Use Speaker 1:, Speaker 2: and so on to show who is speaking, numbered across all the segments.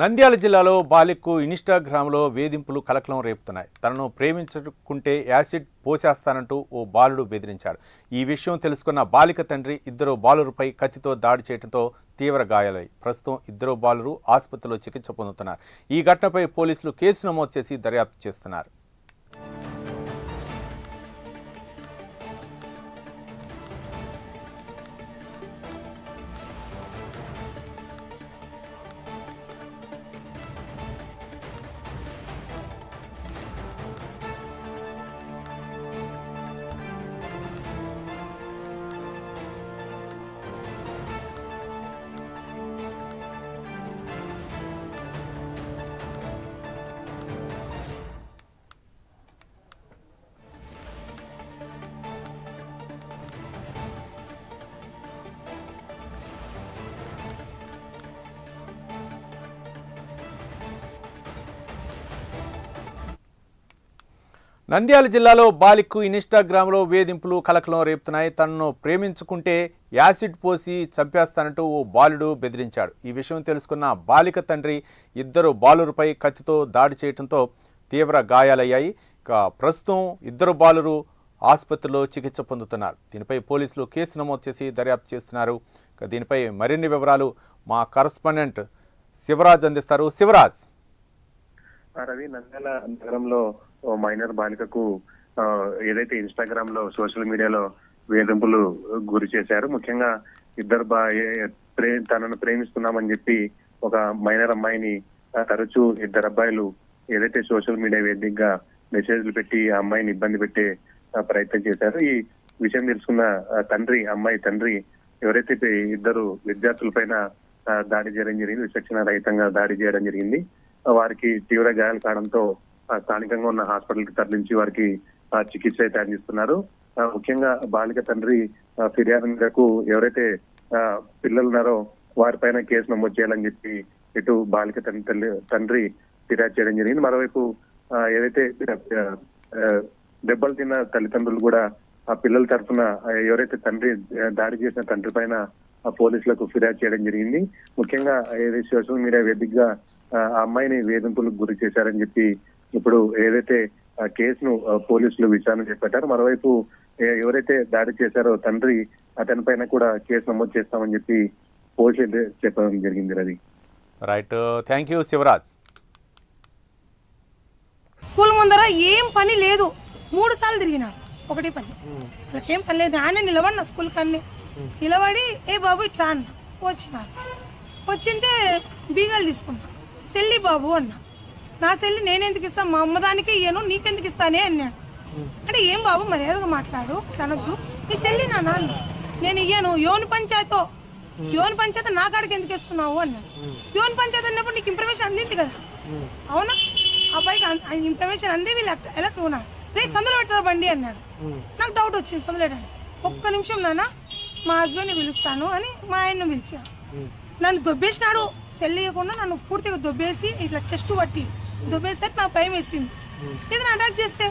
Speaker 1: నంద్యాల జిల్లాలో బాలిక్కు ఇన్స్టాగ్రామ్లో వేధింపులు కలకలం రేపుతున్నాయి. తనను ప్రేమించుకుంటే యాసిడ్ పోసేస్తానంటూ ఓ బాలుడు బెదిరించాడు. ఈ విషయం తెలుసుకున్న బాలిక తండ్రి ఇద్దరు బాలురుపై కత్తితో దాడి చేయడంతో తీవ్ర గాయాలై ప్రస్తుతం ఇద్దరు బాలురు ఆసుపత్రిలో చికిత్స పొందుతున్నారు. ఈ ఘటనపై పోలీసులు కేసు నమోదు చేసి దర్యాప్తు చేస్తున్నారు. నంద్యాల జిల్లాలో బాలిక్కు ఇన్స్టాగ్రామ్లో వేధింపులు కలకలం రేపుతున్నాయి. తనను ప్రేమించుకుంటే యాసిడ్ పోసి చంపేస్తానంటూ ఓ బాలుడు బెదిరించాడు. ఈ విషయం తెలుసుకున్న బాలిక తండ్రి ఇద్దరు బాలురుపై కత్తితో దాడి చేయడంతో తీవ్ర గాయాలయ్యాయి. ఇక ప్రస్తుతం ఇద్దరు బాలురు ఆసుపత్రిలో చికిత్స పొందుతున్నారు. దీనిపై పోలీసులు కేసు నమోదు చేసి దర్యాప్తు చేస్తున్నారు. ఇక దీనిపై మరిన్ని వివరాలు మా కరస్పాండెంట్ శివరాజ్ అందిస్తారు. శివరాజ్!
Speaker 2: రవి నంద్యాల నగరంలో మైనర్ బాలికకు ఏదైతే ఇన్స్టాగ్రామ్లో సోషల్ మీడియాలో వేధింపులు గురి చేశారు. ముఖ్యంగా ఇద్దరు బా ప్రే తనను ప్రేమిస్తున్నామని చెప్పి ఒక మైనర్ అమ్మాయిని తరచూ ఇద్దరు అబ్బాయిలు ఏదైతే సోషల్ మీడియా వేదికగా మెసేజ్లు పెట్టి ఆ అమ్మాయిని ఇబ్బంది పెట్టే ప్రయత్నం చేశారు. ఈ విషయం తెలుసుకున్న తండ్రి అమ్మాయి తండ్రి ఎవరైతే ఇద్దరు విద్యార్థుల పైన దాడి చేయడం జరిగింది విచక్షణ రహితంగా దాడి చేయడం జరిగింది. వారికి తీవ్ర గాయాలు కావడంతో ఆ, స్థానికంగా ఉన్న హాస్పిటల్కి తరలించి వారికి ఆ, చికిత్స అయితే అందిస్తున్నారు ఆ, ముఖ్యంగా బాలిక తండ్రి ఫిర్యాదు మేరకు ఎవరైతే ఆ, పిల్లలు ఉన్నారో వారిపైన కేసు నమోదు చేయాలని చెప్పి ఇటు బాలిక తండ్రి తల్లి- తండ్రి ఫిర్యాదు చేయడం జరిగింది. మరోవైపు ఆ, ఏదైతే దెబ్బలు తిన్న తల్లిదండ్రులు కూడా ఆ పిల్లల తరఫున ఎవరైతే తండ్రి దాడి చేసిన తండ్రి పైన ఆ పోలీసులకు ఫిర్యాదు చేయడం జరిగింది. ముఖ్యంగా ఏదైతే సోషల్ మీడియా వేదికగా ఆ అమ్మాయిని వేధింపులకు గురి చేశారని చెప్పి ఇప్పుడు ఏదైతే కేసును పోలీసులు విచారణ చేపట్టారు మరోవైపు ఎవరైతే దాడి చేశారో తండ్రి అతని పైన కూడా కేసు నమోదు చేస్తామని చెప్పి పోలీసులు చెప్పడం జరిగింది Ravi.
Speaker 1: Right thank you Shivaraj
Speaker 3: school ముందర ఏం పని లేదు. మూడు సార్లు తిరిగినారు. ఒకటి పని. వాళ్ళకి ఏం పని లేదు. ఆయన నిలబడిన స్కూల్ కన్నీ. నిలబడి ఏ బాబు ఇట్లా అన్న. వచ్చినారు. వచ్చింటే బీగాలు తీసుకున్నా. సెల్లి బాబు అన్నా. నా సెల్లి నేనెందుకు ఇస్తాను మా అమ్మదానికి ఇయ్యను నీకెందుకు ఇస్తానే అన్నాడు. అంటే ఏం బాబు మర్యాదగా మాట్లాడు అనొద్దు. నీ సెల్లి నా నాన్న నేను ఇయ్యను. యోని పంచాయతో. యోని పంచాయత నా కాడికి ఎందుకు ఇస్తున్నావు అన్నాడు యోని పంచాయత అన్నప్పుడు నీకు ఇన్ఫర్మేషన్ అందింది కదా. అవునా? అబ్బాయికి ఇన్ఫర్మేషన్ అంది వీళ్ళు ఎట్లా- ఎలా టూనా రే సందులో పెట్టరా బండి అన్నాడు. నాకు డౌట్ వచ్చింది సందులో ఒక్క నిమిషం నాన్న మా హస్బెండ్ని పిలుస్తాను అని మా ఆయన్ని పిలిచా. నన్ను దొబ్బేసినాడు. సెల్లియకుండా నన్ను పూర్తిగా దొబ్బేసి ఇట్లా చెస్ట్ పట్టి దొబ్బేసరికి నాకు భయం వేసింది. ఏదైనా అటాక్ చేస్తే?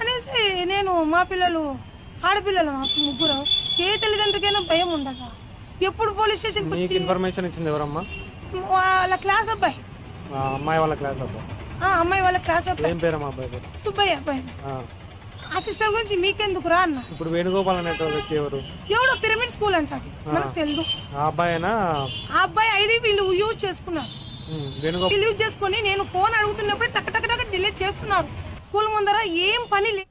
Speaker 3: అనేసి నేను మా పిల్లలు ఆడపిల్లలు మా ముగ్గురు ఏ తల్లిదండ్రులకైనా భయం ఉండదా? ఎప్పుడు పోలీస్ వచ్చి
Speaker 4: ఇన్ఫర్మేషన్ ఇచ్చింది ఎవరమ్మా?
Speaker 3: వాళ్ళ క్లాస్ అబ్బాయి.
Speaker 4: అమ్మాయి వాళ్ళ క్లాస్ అబ్బాయి.
Speaker 3: అమ్మాయి వాళ్ళ క్లాస్ అబ్బాయి.
Speaker 4: ఏం అబ్బాయి
Speaker 3: సుబ్బయ్య అబ్బాయి. సిస్టర్ గురించి మీకెందుకు రా అన్న?
Speaker 4: ఇప్పుడు వేణుగోపాల్ అనే వ్యక్తి ఎవరు?
Speaker 3: ఎవడో పిరమిడ్ స్కూల్ మనకు తెలుసు
Speaker 4: ఆ అబ్బాయినా?
Speaker 3: ఆ అబ్బాయి ఐడి వీళ్ళు యూజ్ చేసుకున్నారు.
Speaker 4: వేణుగోపాల్.
Speaker 3: వీళ్ళు యూజ్ చేసుకొని నేను ఫోన్ అడుగుతున్నప్పుడు టక్ టక్ టక్ డిలీట్ చేస్తున్నారు. స్కూల్ ముందర ఏం పని లేదు